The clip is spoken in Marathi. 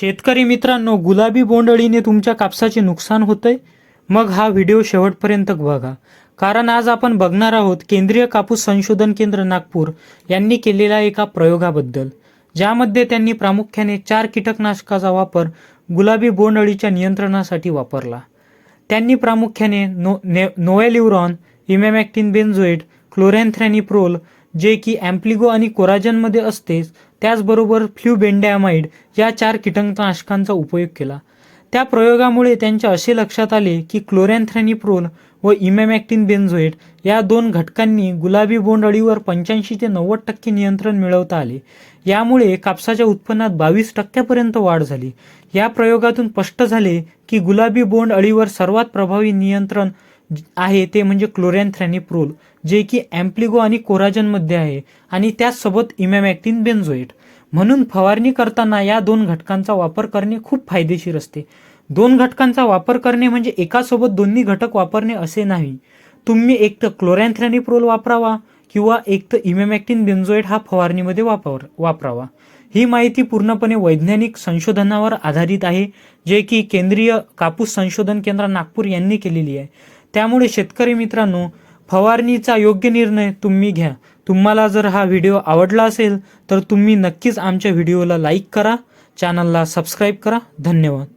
शेतकरी मित्रांनो गुलाबी बोंडअळीने तुमच्या कापसाचे नुकसान होतंय? मग हा व्हिडिओ शेवटपर्यंत बघा. कारण आज आपण बघणार आहोत केंद्रीय कापूस संशोधन केंद्र नागपूर यांनी केलेल्या एका प्रयोगाबद्दल ज्यामध्ये त्यांनी प्रामुख्याने चार कीटकनाशकाचा वापर गुलाबी बोंडअळीच्या नियंत्रणासाठी वापरला. त्यांनी प्रामुख्याने नो ने नोएल्युरॉन इमॅमॅक्टिन बेन्झोएट क्लोरॅन्थ्रॅनिप्रोल जे की ॲम्प्लिगो आणि कोराजनमध्ये असतेच त्याचबरोबर फ्ल्युबेंडॅमाइड या चार कीटकनाशकांचा उपयोग केला. त्या प्रयोगामुळे त्यांच्या असे लक्षात आले की क्लोरॅन्थ्रॅनिप्रोल व इमॅमॅक्टिन बेन्झोएट या दोन घटकांनी गुलाबी बोंडअळीवर पंच्याऐंशी ते नव्वद टक्के नियंत्रण मिळवता आले. यामुळे कापसाच्या उत्पन्नात बावीस टक्क्यापर्यंत वाढ झाली. या प्रयोगातून स्पष्ट झाले की गुलाबी बोंड अळीवर सर्वात प्रभावी नियंत्रण आहे ते म्हणजे क्लोरॅनथ्रॅनिप्रोल जे की ॲम्प्लिगो आणि कोराजनमध्ये आहे आणि त्याचसोबत इमॅमॅक्टिन बेन्झोएट म्हणून फवारणी करताना या दोन घटकांचा वापर करणे खूप फायदेशीर असते. दोन घटकांचा वापर करणे म्हणजे एकासोबत दोन्ही घटक वापरणे असे नाही. तुम्ही एक तर क्लोरॅनथ्रॅनिप्रोल वापरावा किंवा एक तर इमॅमॅक्टिन बेन्झोएट हा फवारणीमध्ये वापर वापरावा. ही माहिती पूर्णपणे वैज्ञानिक संशोधनावर आधारित आहे जे की केंद्रीय कापूस संशोधन केंद्र नागपूर यांनी केलेली आहे. त्यामुळे शेतकरी मित्रांनो फवारणीचा योग्य निर्णय तुम्ही घ्या. तुम्हाला जर हा व्हिडिओ आवडला असेल तर तुम्ही नक्कीच आमच्या व्हिडिओला लाईक करा चॅनलला सबस्क्राईब करा. धन्यवाद.